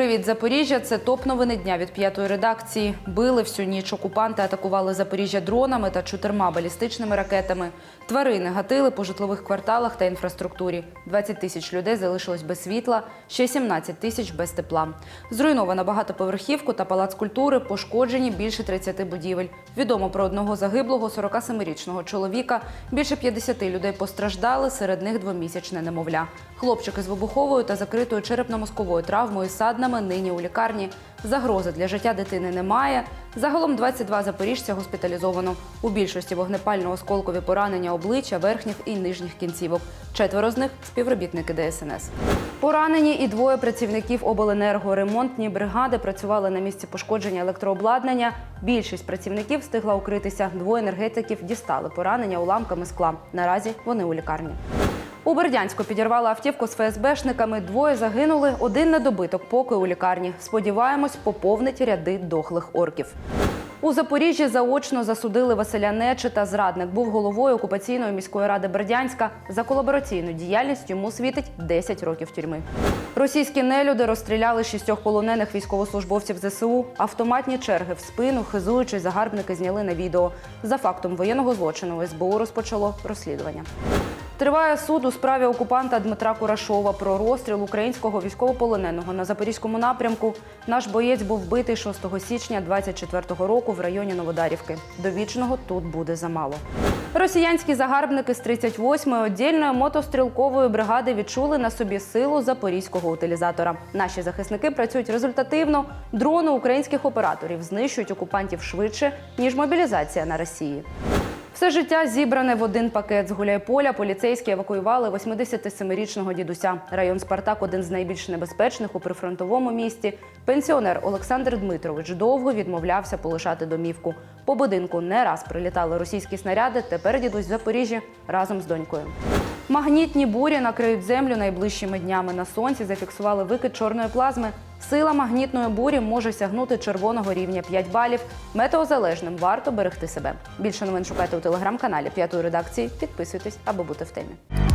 Привіт, Запоріжжя. Це топ новини дня від п'ятої редакції. Били всю ніч окупанти, атакували Запоріжжя дронами та чотирма балістичними ракетами. Тварини гатили по житлових кварталах та інфраструктурі. 20 тисяч людей залишилось без світла, ще 17 тисяч без тепла. Зруйновано багатоповерхівку та палац культури, пошкоджені більше 30 будівель. Відомо про одного загиблого 47-річного чоловіка. Більше 50 людей постраждали, серед них двомісячне немовля. Хлопчики з вибуховою та закритою черепно-мозковою травмою з саднами нині у лікарні. Загрози для життя дитини немає. Загалом 22 запоріжця госпіталізовано. У більшості вогнепально-осколкові поранення обличчя, верхніх і нижніх кінцівок. Четверо з них співробітники ДСНС. Поранені і двоє працівників обленерго. Ремонтні бригади працювали на місці пошкодження електрообладнання. Більшість працівників встигла укритися. Двоє енергетиків дістали поранення уламками скла. Наразі вони у лікарні. У Бердянську підірвали автівку з ФСБшниками. Двоє загинули, один недобиток поки у лікарні. Сподіваємось, поповнить ряди дохлих орків. У Запоріжжі заочно засудили Василя Нечита. Зрадник був головою окупаційної міської ради Бердянська. За колабораційну діяльність йому світить 10 років тюрми. Російські нелюди розстріляли шістьох полонених військовослужбовців ЗСУ. Автоматні черги в спину, хизуючись, загарбники зняли на відео. За фактом воєнного злочину СБУ розпочало розслідування. Триває суд у справі окупанта Дмитра Курашова про розстріл українського військовополоненого на запорізькому напрямку. Наш боєць був вбитий 6 січня 24-го року в районі Новодарівки. До вічного тут буде замало. Росіянські загарбники з 38-ї одільної мотострілкової бригади відчули на собі силу запорізького утилізатора. Наші захисники працюють результативно. Дрони українських операторів знищують окупантів швидше ніж мобілізація на Росії. Все життя зібране в один пакет з Гуляйполя. Поліцейські евакуювали 87-річного дідуся. Район Спартак один з найбільш небезпечних у прифронтовому місті. Пенсіонер Олександр Дмитрович довго відмовлявся полишати домівку. По будинку не раз прилітали російські снаряди. Тепер дідусь в Запоріжжі разом з донькою. Магнітні бурі накриють землю найближчими днями. На сонці зафіксували викид чорної плазми. Сила магнітної бурі може сягнути червоного рівня 5 балів. Метеозалежним варто берегти себе. Більше новин шукайте у телеграм-каналі п'ятої редакції. Підписуйтесь, аби бути в темі.